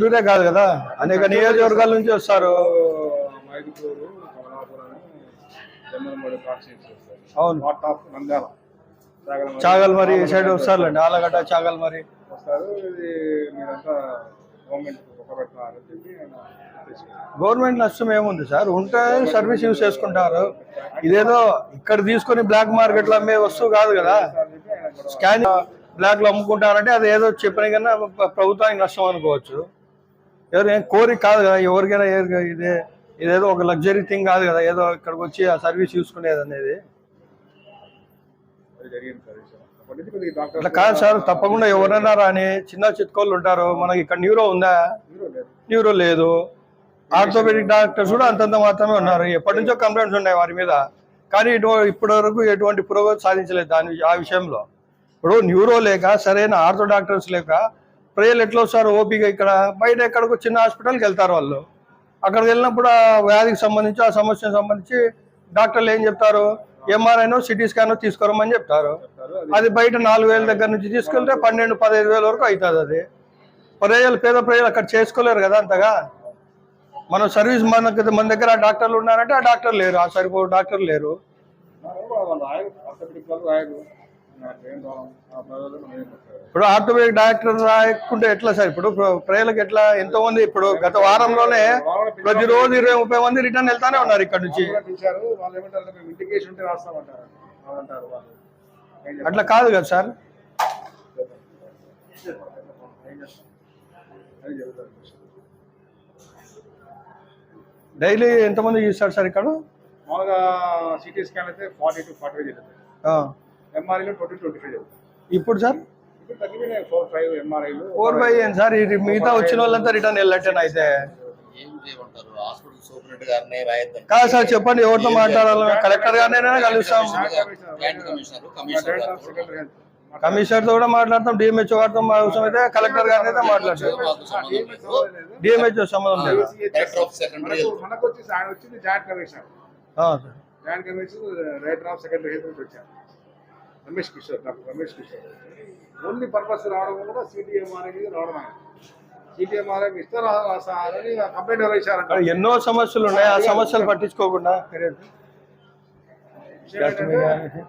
పొద్దుటూరే కాదు కదా? అనేక నియోజకవర్గాల నుంచి వస్తారు. అవును. చాగల్ మరి సైడ్ వస్తారులేండి. ఆలగడ్డ చాగల్ మరి గవర్నమెంట్ నష్టం ఏముంది సార్? ఉంటే సర్వీస్ యూజ్ చేసుకుంటారు. ఇదేదో ఇక్కడ తీసుకొని బ్లాక్ మార్కెట్లో అమ్మే వస్తువు కాదు కదా. స్కాన్ బ్లాక్లో అమ్ముకుంటారంటే అది ఏదో చెప్పిన కన్నా ప్ర- ప్రభుత్వానికి నష్టం అనుకోవచ్చు. ఎవరు ఏం కోరిక కాదు కదా ఎవరికైనా ఇదే ఇదేదో ఒక లగ్జరీ థింగ్ కాదు కదా ఏదో ఇక్కడికి వచ్చి ఆ సర్వీస్ చూసుకునేది అనేది. అట్లా కాదు సార్ తప్పకుండా ఎవరైనా రాని చిన్న చిట్కోళ్ళు ఉంటారు. మనకి ఇక్కడ న్యూరో ఉందా. న్యూరో లేదు. ఆర్థోపెడిక్ డాక్టర్స్ కూడా అంతంత మాత్రమే ఉన్నారు. ఎప్పటి నుంచో కంప్లైంట్స్ ఉన్నాయి వారి మీద. కానీ ఇటు ఇప్పటి వరకు ఎటువంటి పురోగతి సాధించలేదు దాని ఆ విషయంలో. ఇప్పుడు న్యూరో లేక సరైన ఆర్థో డాక్టర్స్ లేక ప్రజలు ఎట్లా వస్తారు? ఓపిక ఇక్కడ. బయట ఎక్కడికి చిన్న హాస్పిటల్కి వెళ్తారు వాళ్ళు. అక్కడికి వెళ్ళినప్పుడు ఆ వ్యాధికి సంబంధించి ఆ సమస్యకు సంబంధించి డాక్టర్లు ఏం చెప్తారు? ఎంఆర్ఐనో సిటీ స్కానో తీసుకోరమని చెప్తారు. అది బయట నాలుగు వేల దగ్గర నుంచి తీసుకెళ్తే పన్నెండు పదహైదు వేల వరకు అవుతుంది అది. ప్రజలు పేద ప్రజలు అక్కడ చేసుకోలేరు కదా అంతగా? మన సర్వీస్ మన మన దగ్గర ఆ డాక్టర్లు ఉన్నారంటే ఆ డాక్టర్ లేరు. ఆ సరిపో డాక్టర్ లేరు. ఇప్పుడు ఆర్థోపెడిక్ డాక్టర్ రాయకుంటే ఎట్లా సార్? ఇప్పుడు ప్ర- ప్రజలకు ఎట్లా ఎంతో మంది ఇప్పుడు గత వారంలోనే ప్రతిరోజు ఇరవై ముప్పై మంది రిటర్న్ వెళ్తానే ఉన్నారు ఇక్కడ నుంచి? అట్లా కాదు కదా సార్? డైలీ ఎంతమంది చూస్తారు సార్ ఇక్కడ? మామూలుగా సిటీ స్కాన్ అయితే ఫార్టీ టు ఫార్టీ. ఎంఆర్ఐలో ట్వంటీ ట్వంటీ ఫైవ్ ఇప్పుడు సార్? ఫోర్ ఫైవ్ ఎంఆర్ఐలు ఫోర్ బై ఏం సార్? ఇది మిగతా వచ్చిన వాళ్ళంతా రిటర్న్ వెళ్ళట్టేనా అయితే. కాదు సార్ చెప్పండి ఎవరితో మాట్లాడాలి? కలెక్టర్ గారినైనా కలుస్తాం. కమిషనర్తో కూడా మాట్లాడతాం డిఎంహెచ్ఓ గారితో మా అవసరం అయితే కలెక్టర్ గారిని అయితే మాట్లాడతాం. మాకు సంబంధం లేదు. డిఎంహెచ్ఓ సంబంధం లేదు. Joint sir. Joint commissioner writer of secondary health వచ్చారు. Ramesh Kishore doctor Ramesh Kishore. Only purpose రావడం కూడా సిటీఎంఆర్ఐ రావడం ఆయన సిటీఎంఆర్ఐ ఇస్తారా సార్ అని కంప్లైంట్ మరి ఎన్నో సమస్యలు ఉన్నాయి ఆ సమస్యలు పట్టించుకోకుండా. విషయం ఏంటంటే, ఉమ్.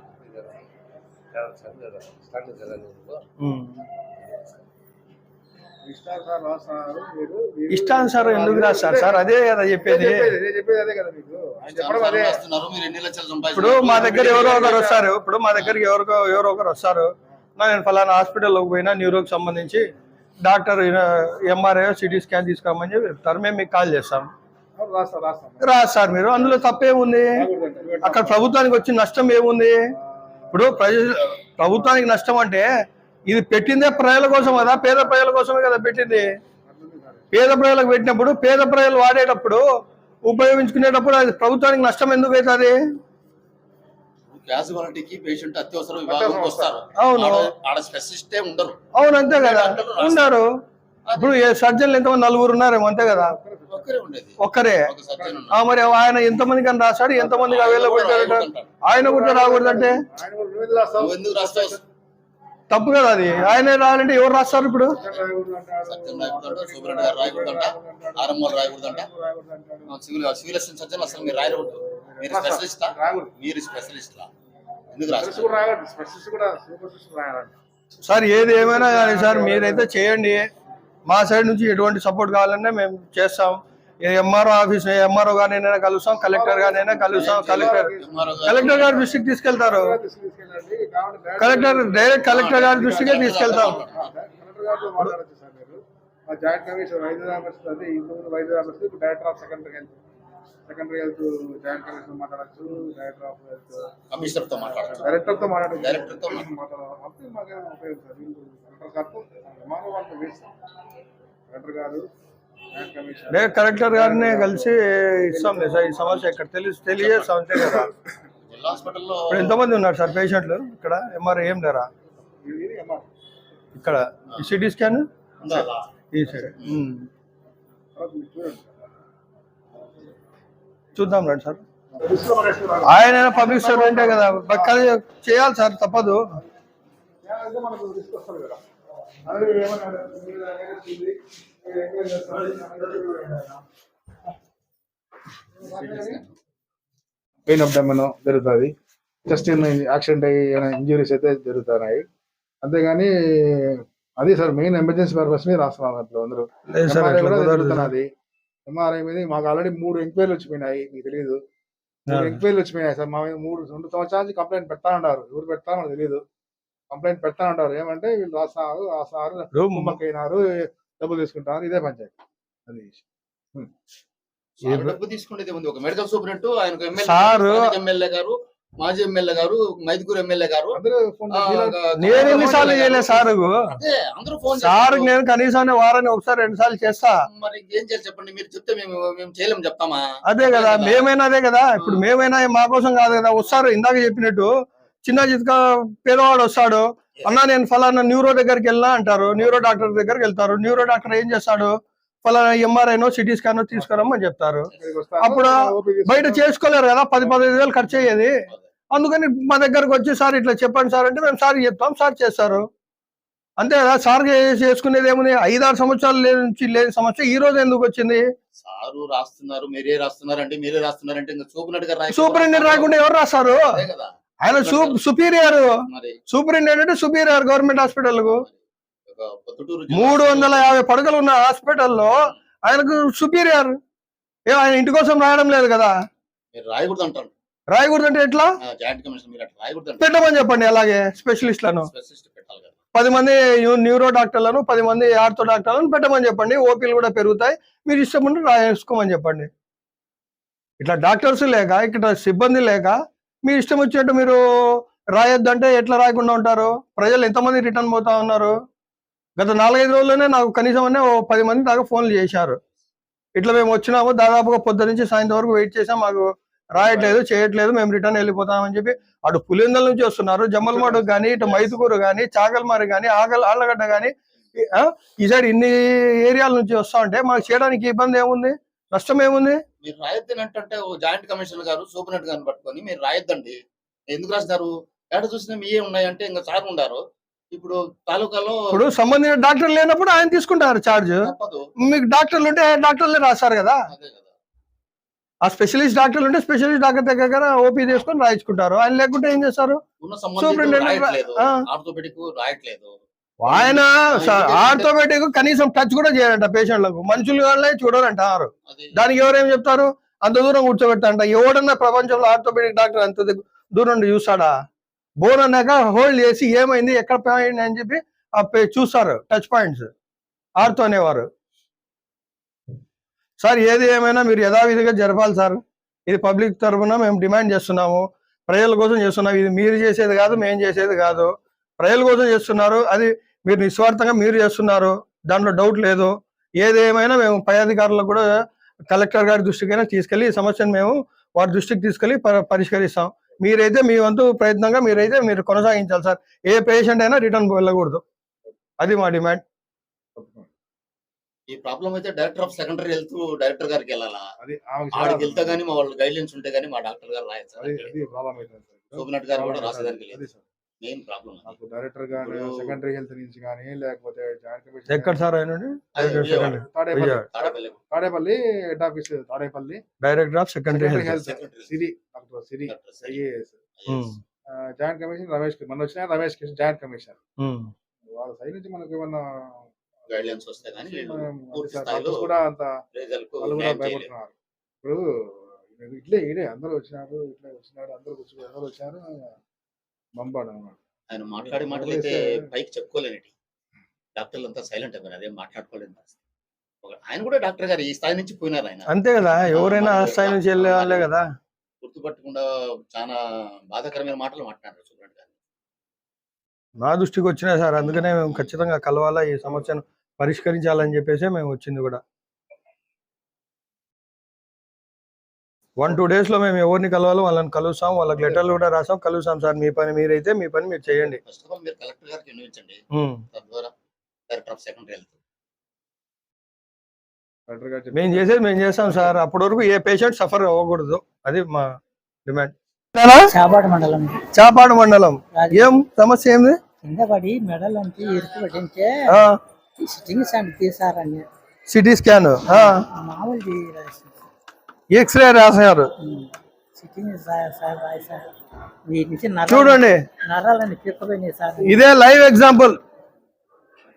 ఇస్తారు సార్ రాస్తున్నారు మీరు మీరు- ఇష్టానుసారం ఎందుకు రాస్తారు సార్ అదే కదా చెప్పేది. నేను చెప్పేది నేను చెప్పేది అదే కదా మీకు. ఆయన చెప్పడం అదే. రాస్తున్నారు మీరు ఎన్ని లక్షలు ఇప్పుడు మా దగ్గర ఎవరో ఒకరు వస్తారు. ఇప్పుడు మా దగ్గరికి ఎవరికో ఎవరో ఒకరు వస్తారు. నా నేను ఫలానా హాస్పిటల్లోకి పోయినా న్యూరోకి సంబంధించి డాక్టర్ ఎంఆర్ఐ సిటీ స్కాన్ తీసుకోమని చెప్పి చెప్తారు. మేము మీకు కాల్ చేస్తాం. అవును, రాస్తాం రాస్తాం. రాదు సార్ మీరు. అందులో తప్పేముంది. అక్కడ ప్రభుత్వానికి వచ్చిన నష్టం ఏముంది? ఇప్పుడు ప్రజ ప్రభుత్వానికి నష్టం అంటే ఇది పెట్టిందే ప్రజల కోసం కదా? పేద ప్రజల కోసమే కదా పెట్టింది. పేద ప్రజలకు పెట్టినప్పుడు పేద ప్రజలు వాడేటప్పుడు ఉపయోగించుకునేటప్పుడు అది ప్రభుత్వానికి నష్టం ఎందుకు అవుతుంది? క్యాజువాలిటీకి పేషెంట్ అత్యవసర విభాగంకి వస్తారు. అవును. ఆడ- ఆడ స్పెషలిస్టే ఉండరు. అవును అంతే కదా. ఉన్నారు. ఇప్పుడు సర్జన్లు ఎంతమంది? నలుగురు ఉన్నారేమో అంతే కదా? ఒక్కరే ఉండేది. ఒక్కరే. ఒక సర్జన్ ఆ మరి ఆయన ఎంతమందికి అని రాశాడు? ఎంతమందికి అవైలబుల్ ఆయన కూడా రాకూడదంటే. తప్పు కదా అది? ఆయనే రాయాలంటే ఎవరు రాస్తారు ఇప్పుడు? మీరు స్పెషలిస్టా? స్పెషలిస్టా? సార్ ఏది ఏమైనా కానీ సార్ మీరైతే చేయండి. మా సైడ్ నుంచి ఎటువంటి సపోర్ట్ కావాలన్నా మేము చేస్తాం. ఎంఆర్ఓ ఆఫీస్ ఎంఆర్ఓ గారినైనా కలుస్తాం కలెక్టర్ గారినైనా కలుస్తాం కలెక్టర్ కలెక్టర్ గారి దృష్టికి తీసుకెళ్తారు. కలెక్టర్ డైరెక్ట్ కలెక్టర్ గారి దృష్టికే తీసుకెళ్తాం. కలెక్టర్ గారితో మాట్లాడచ్చు. సార్ మీరు మా జాయింట్ కమిషన్ వైద్య వైద్య ఇప్పుడు director of secondary health secondary health joint commission మాట్లాడచ్చు. డైరెక్టర్ ఆఫ్ హెల్త్ కమిషనర్తో మాట్లాడచ్చు. డైరెక్టర్తో మాట్లాడచ్చు Director తో మాట్లాడాలి మాకేం ఉపయోగం సార్ వీళ్ళు కలెక్టర్ గారితో విమానం వాళ్ళతో వేస్తాం. కలెక్టర్ గారు డైరెక్ట్ కలెక్టర్ గారిని కలిసి ఇస్తాం లేదు సార్. ఈ సమస్య ఇక్కడ తెలిసి తెలియజేస్తాం అంతే కదా. ఇప్పుడు ఎంతమంది ఉన్నారు సార్ పేషెంట్లు? ఇక్కడ ఎంఆర్ఐ ఏం లేరా? ఎంఆర్ ఇక్కడ ఈ సిటీ స్కాన్? ఈ సైడ్. చూద్దాం రండి సార్. ఆయన పబ్లిక్ సర్వెంటే కదా. బట్ కానీ చేయాలి సార్ తప్పదు. మనకు పెయిన్ అబ్డమన్ జరుగుతుంది. చెస్ట్ యాక్సిడెంట్ అయ్యి ఇంజురీస్ అయితే జరుగుతున్నాయి. అంతేగాని అది సార్ మెయిన్ ఎమర్జెన్సీ పర్పస్ మీద రాస్తున్నాం అందరూ. అట్లా సార్. జరుగుతున్నది ఎంఆర్ఐ మీద మాకు ఆల్రెడీ మూడు ఎంక్వైరీలు వచ్చిపోయినాయి మీకు తెలియదు మూడు. ఎంక్వైరీలు వచ్చిపోయినాయి సార్. మా మీద మూడు రెండు సంవత్సరాల నుంచి కంప్లైంట్ పెడతా ఉన్నారు. ఎవరు పెడతానో తెలియదు కంప్లైంట్ పెడతా ఉంటారు ఏమంటే వీళ్ళు రాస్తున్నారు రాస్తున్నారు ఇప్పుడు కుమ్మక్కైనారు. డబ్బులు తీసుకుంటారు ఇదే పంచాయతీ అది డబ్బు తీసుకునేది ఉంది ఒక మెడికల్ సూపరింట్ ఆయన సార్. ఎమ్మెల్యే గారు మాజీ ఎమ్మెల్యే గారు మైదుగురు ఎమ్మెల్యే గారు నేను ఎన్నిసార్లు చేయలేదు సార్ అదే అందరూ ఫోన్ సార్. నేను కనీసం వారాన్ని ఒకసారి రెండు సార్లు చేస్తా మరి ఏం చేయాలి చెప్పండి? మీరు చెప్తే మేము మేము చేయలేము చెప్తామా? అదే కదా మేమైనా అదే కదా. ఇప్పుడు మేమైనా మా కోసం కాదు కదా. వస్తారు ఇందాక చెప్పినట్టు. చిన్న చిత్క పేదవాడు వస్తాడు. అన్నా నేను ఫలానా న్యూరో దగ్గరికి వెళ్ళినా అంటారు. న్యూరో డాక్టర్ దగ్గరికి వెళ్తారు. న్యూరో డాక్టర్ ఏం చేస్తాడు? ఫలానా ఎంఆర్ఐనో సిటీ స్కానో తీసుకురమ్మని చెప్తారు. అప్పుడు బయట చేసుకోలేరు కదా పది పదిహేను వేలు ఖర్చు అయ్యేది. అందుకని మా దగ్గరకు వచ్చి సార్ ఇట్లా చెప్పండి సార్ అంటే మేము సార్ చెప్తాం సార్ చేస్తారు. అంతే కదా సార్ చేసుకునేది ఏముంది? ఐదారు సంవత్సరాలు లేని నుంచి లేని సమస్య ఈ రోజు ఎందుకు వచ్చింది? సారు రాస్తున్నారు మీరే రాస్తున్నారు అంటే మీరే రాస్తున్నారు అంటే రాయకుండా సూపరింటెండెంట్ రాకుండా ఎవరు రాస్తారు? ఆయన సుపీరియర్. సూపరింటెండెంట్ సుపీరియర్ గవర్నమెంట్ హాస్పిటల్కు మూడు వందల యాభై పడకలు ఉన్న హాస్పిటల్లో ఆయనకు సుపీరియర్. ఏ ఆయన ఇంటి కోసం రాయడం లేదు కదా. రాయకూడదు అంటారు. రాయకూడదు అంటే ఎట్లా పెట్టమని చెప్పండి అలాగే స్పెషలిస్ట్లను. పది మంది న్యూ- న్యూరో డాక్టర్లను పది మంది ఆర్థో డాక్టర్లను పెట్టమని చెప్పండి. ఓపీలు కూడా పెరుగుతాయి. మీరు ఇష్టం ఉంటే రాసుకోమని చెప్పండి. ఇట్లా డాక్టర్స్ లేక ఇక్కడ సిబ్బంది లేక మీ ఇష్టం వచ్చినట్టు మీరు రాయొద్దంటే ఎట్లా రాయకుండా ఉంటారు? ప్రజలు ఎంతమంది రిటర్న్ పోతా ఉన్నారు? గత నాలుగైదు రోజుల్లోనే నాకు కనీసం అనే ఓ పది మంది దాకా ఫోన్లు చేశారు. ఇట్లా మేము వచ్చినాము దాదాపుగా పొద్దు నుంచి సాయంత్రం వరకు వెయిట్ చేసాం మాకు రాయట్లేదు చేయట్లేదు మేము రిటర్న్ వెళ్ళిపోతామని చెప్పి అటు పులిందల నుంచి వస్తున్నారు జమ్మలమాడు కానీ ఇటు మైతుకూరు కానీ చాకల్మారి కానీ ఆగల్ ఆళ్ళగడ్డ కానీ ఈ సైడ్ ఇన్ని ఏరియాల నుంచి వస్తా ఉంటే మాకు చేయడానికి ఇబ్బంది ఏముంది? నష్టం ఏముంది మీరు రాయొద్దని అంటే జాయింట్ కమిషనర్ గారు సూపరింటెండెంట్ గారిని పట్టుకొని మీరు రాయొద్దండి. ఎందుకు రాసినారు ఎక్కడ చూసినా మీయే ఉన్నాయంటే ఇంకా సార్ ఉండారు. ఇప్పుడు తాలూకాలో ఇప్పుడు సంబంధించిన డాక్టర్ లేనప్పుడు ఆయన తీసుకుంటారు తప్పదు. మీకు డాక్టర్లు ఉంటే డాక్టర్లే రాస్తారు కదా. ఆ స్పెషలిస్ట్ డాక్టర్లు ఉంటే స్పెషలిస్ట్ డాక్టర్ దగ్గర ఓపీ తీసుకొని రాయించుకుంటారు. ఆయన లేకుంటే ఏం చేస్తారు? సూపరింటెండెంట్ రాయట్లేదు. ఆయన ఆర్థోమేటిక్ కనీసం టచ్ కూడా చేయాలంట పేషెంట్లకు. మనుషులు వాళ్ళే చూడాలంటారు అది. దానికి ఎవరేం చెప్తారు? అంత దూరం కూర్చోబెట్టంట. ఎవడన్నా ప్రపంచంలో ఆర్థోపెడిక్ డాక్టర్ అంత దూరం చూస్తాడా? బోన్ అన్నాక హోల్డ్ చేసి ఏమైంది ఎక్కడ పోయింది అని చెప్పి చూస్తారు. Touch points. ఆర్థో అనేవారు. సార్ ఏది ఏమైనా మీరు యథావిధిగా జరపాలి సార్. ఇది పబ్లిక్ తరఫున మేము డిమాండ్ చేస్తున్నాము. ప్రజల కోసం చేస్తున్నాం ఇది మీరు చేసేది కాదు మేము చేసేది కాదు. ప్రజల కోసం చేస్తున్నారు. అది మీరు నిస్వార్థంగా మీరు చేస్తున్నారు. దాంట్లో డౌట్ లేదు. ఏదేమైనా మేము పై అధికారులకు కూడా కలెక్టర్ గారి దృష్టికైనా తీసుకెళ్ళి ఈ సమస్యను మేము వారి దృష్టికి తీసుకెళ్ళి ప- పరిష్కరిస్తాం. మీరైతే మీ వంతు ప్రయత్నంగా మీరైతే మీరు కొనసాగించాలి సార్. ఏ పేషెంట్ అయినా రిటర్న్ వెళ్ళకూడదు. అది మా డిమాండ్. ఈ ప్రాబ్లం అయితే director of secondary health director గారికి వెళ్ళాలా? అది ఆమెకి ఆడికి వెళ్తే గానీ మా వాళ్ళ గైడ్ లైన్స్ ఉంటే గానీ మా డాక్టర్ గారు రాయచ్చు సోమనాథ్ గారు కూడా రాసేదానికి లేదు. మెయిన్ ప్రాబ్లం నాకు డైరెక్టర్ గానీ సెకండరీ హెల్త్ నుంచి కానీ లేకపోతే జాయింట్ ఎక్కడ కమిషన్ సార్ ఆయన Tadepalli. Tadepalli. Head office Tadepalli director of secondary health. Siri doctor Siri. IAS. Um, joint commission Ramesh మన వచ్చిన Ramesh Kishan joint commission. Um. వాళ్ళ సైడ్ నుంచి మనకి ఏమన్నా గైడ్ లైన్స్ వస్తే గానీ స్థాయిలో డాక్టర్స్ కూడా అంత వాళ్ళు కూడా. భయపడుతున్నారు. ఇప్పుడు ఇది ఇట్లే. ఇడే అందరూ వచ్చినారు ఇట్లా వచ్చినారు అందరూ కూర్చొని అందరూ వచ్చారు? బంబాడు ఆయన మాట్లాడే మాటలు అయితే పైకి చెప్పుకోలేనిటి డాక్టర్లు అంతా సైలెంట్ అయిపోయారు. అదేం మాట్లాడుకోలేదు ఆయన కూడా డాక్టర్ గారు ఈ స్థాయి నుంచి పోయినారు ఆయన. అంతే కదా ఎవరైనా ఆ స్థాయి నుంచి వెళ్ళే కదా. గుర్తుపట్టకుండా చాలా బాధాకరమైన మాటలు మాట్లాడారు సూపరింటెండెంట్ గారు. మా దృష్టికి వచ్చినాయి సార్ అందుకనే మేము ఖచ్చితంగా కలవాలా ఈ సమస్యను పరిష్కరించాలని చెప్పేసి మేము వచ్చింది కూడా. వన్ టూ డేస్లో మేము ఎవరిని కలవాలో వాళ్ళని కలుస్తాం వాళ్ళకి లెటర్లు కూడా రాసాం కలుస్తాం సార్ మీ పని మీరైతే మీ పని మీరు చేయండి. ఫస్ట్ ఆఫ్ ఆల్ మీరు కలెక్టర్ గారికి వినియోగించండి ఉమ్. తద్వారా director of secondary health doctor గారు మేము. చేసేది మేము చేస్తాం సార్. అప్పటి వరకు ఏ పేషెంట్ సఫర్ అవ్వకూడదు. అది మా డిమాండ్ చాపాడు మండలం. చాపాడు మండలం. ఏం సమస్య ఏంది? కింద పడి ఇరుకు సిట్టింగ్ తీసారని సిటీ స్కాన్. మామూలు ఎక్స్రే రాశారు చూడండి ఇదే లైవ్ ఎగ్జాంపుల్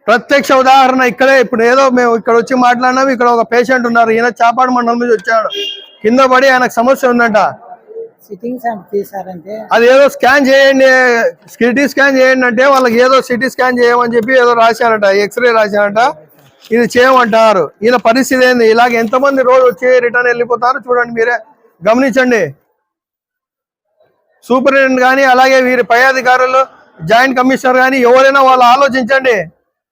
ప్రత్యక్ష ఉదాహరణ ఇక్కడే ఇప్పుడు ఏదో మేము ఇక్కడ వచ్చి మాట్లాడినాం ఇక్కడ ఒక పేషెంట్ ఉన్నారు ఈయన చాపాడు మండలం నుంచి వచ్చాడు కింద పడి ఆయనకు సమస్య ఉందంట అది ఏదో స్కాన్ చేయండి సిటీ స్కాన్ చేయండి అంటే వాళ్ళకి ఏదో సిటీ స్కాన్ చేయమని చెప్పి ఏదో రాశారట ఎక్స్రే రాశారట ఇది చేయమంటారు. ఈయన పరిస్థితి ఏంది? ఇలాగ ఎంతమంది రోజు వచ్చి రిటర్న్ వెళ్ళిపోతారు? చూడండి మీరే గమనించండి. సూపరింటెండెంట్ కానీ అలాగే వీరి పై అధికారులు జాయింట్ కమిషనర్ కానీ ఎవరైనా వాళ్ళు ఆలోచించండి.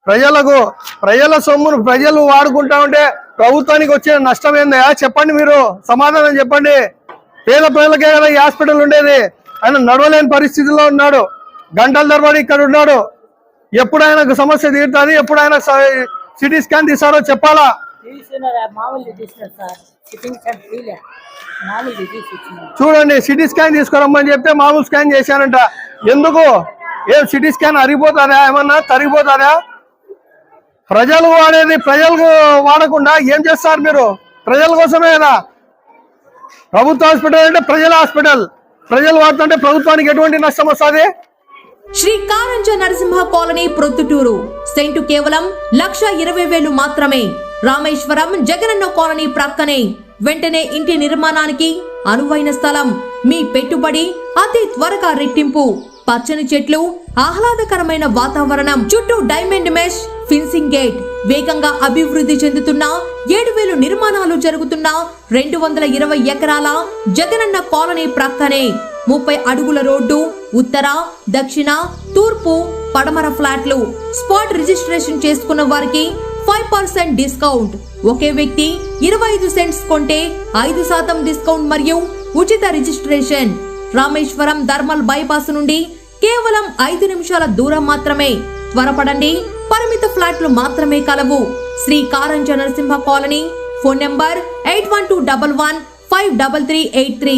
ప్రజలకు ప్రజల సొమ్మును ప్రజలు వాడుకుంటా ఉంటే ప్రభుత్వానికి వచ్చే నష్టం ఏందా? చెప్పండి మీరు. సమాధానం చెప్పండి. పేద ప్రజలకే కదా ఈ హాస్పిటల్ ఉండేది. ఆయన నడవలేని పరిస్థితిలో ఉన్నాడు. గంటల తరబడి ఇక్కడ ఉన్నాడు. ఎప్పుడు ఆయనకు సమస్య తీరుతుంది ఎప్పుడు ఆయన సిటీ స్కాన్ తీసారో చెప్పాలా? చూడండి సిటీ స్కాన్ తీసుకురమ్మని చెప్తే మామూలు స్కాన్ చేశానంట ఎందుకు? ఏం సిటీ స్కాన్ అరిగిపోతుందా? ఏమన్నా తరిగిపోతుందా? ప్రజలు వాడేది ప్రజలకు వాడకుండా ఏం చేస్తారు మీరు? ప్రజల కోసమే కదా. ప్రభుత్వ హాస్పిటల్ అంటే ప్రజల హాస్పిటల్. ప్రజలు వాడుతుంటే ప్రభుత్వానికి ఎటువంటి నష్టం వస్తుంది? శ్రీ కారంజ నరసింహ కాలనీ ప్రొద్దుటూరు. సెంటు కేవలం లక్ష ఇరవై వేలు మాత్రమే. రామేశ్వరం జగనన్న కాలనీ ప్రక్కనే. వెంటనే ఇంటి నిర్మాణానికి అనువైన స్థలం. మీ పెట్టుబడి అతి త్వరగా రెట్టింపు. పచ్చని చెట్లు ఆహ్లాదకరమైన వాతావరణం చుట్టూ డైమండ్ మెష్ ఫిన్సింగ్ గేట్. వేగంగా అభివృద్ధి చెందుతున్న ఏడు వేలు నిర్మాణాలు జరుగుతున్న రెండు వందల ఇరవై ఎకరాల జగనన్న కాలనీ ప్రక్కనే. ముప్పై అడుగుల రోడ్డు ఉత్తర దక్షిణ తూర్పు పడమర ఫ్లాట్లు. స్పాట్ రిజిస్ట్రేషన్ చేసుకున్న వారికి ఫైవ్ పర్సెంట్ డిస్కౌంట్. ఒకే వ్యక్తి ఇరవై ఐదు సెంట్స్ కొంటే ఐదు శాతం డిస్కౌంట్ మరియు ఉచిత రిజిస్ట్రేషన్. రామేశ్వరం ధర్మల్ బైపాస్ నుండి కేవలం ఐదు నిమిషాల దూరం మాత్రమే. త్వరపడండి పరిమిత ఫ్లాట్లు మాత్రమే కలవు. Shri Karanja Narasimha colony phone number eight one two double one five double three eight three.